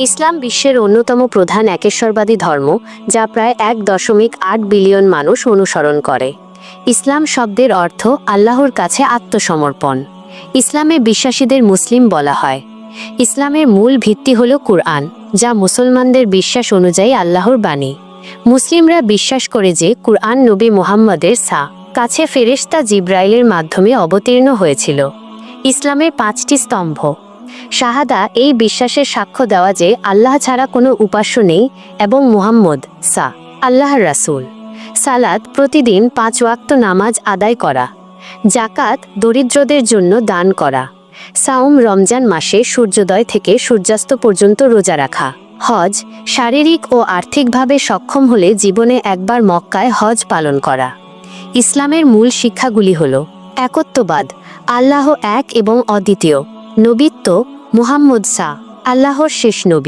ইসলাম বিশ্বের অন্যতম প্রধান একেশ্বরবাদী ধর্ম, যা প্রায় এক দশমিক আট বিলিয়ন মানুষ অনুসরণ করে। ইসলাম শব্দের অর্থ আল্লাহর কাছে আত্মসমর্পণ। ইসলামে বিশ্বাসীদের মুসলিম বলা হয়। ইসলামের মূল ভিত্তি হল কুরআন, যা মুসলমানদের বিশ্বাস অনুযায়ী আল্লাহর বাণী। মুসলিমরা বিশ্বাস করে যে কুরআন নবী মুহাম্মদের সা, কাছে ফেরেশতা জিব্রাইলের মাধ্যমে অবতীর্ণ হয়েছিল। ইসলামের পাঁচটি স্তম্ভ শাহাদা এই বিশ্বাসের সাক্ষ্য দেওয়া যে আল্লাহ ছাড়া কোনো উপাস্য নেই এবং মুহাম্মদ, সা, আল্লাহর রাসূল। সালাদ প্রতিদিন পাঁচ ওয়াক্ত নামাজ আদায় করা। জাকাত দরিদ্রদের জন্য দান করা। সাউম রমজান মাসে সূর্যোদয় থেকে সূর্যাস্ত পর্যন্ত রোজা রাখা। হজ শারীরিক ও আর্থিকভাবে সক্ষম হলে জীবনে একবার মক্কায় হজ পালন করা। ইসলামের মূল শিক্ষাগুলি হল একত্ববাদ, আল্লাহ এক এবং অদ্বিতীয়। নবিত্ব মুহাম্মদ সা আল্লাহর শেষ নবী।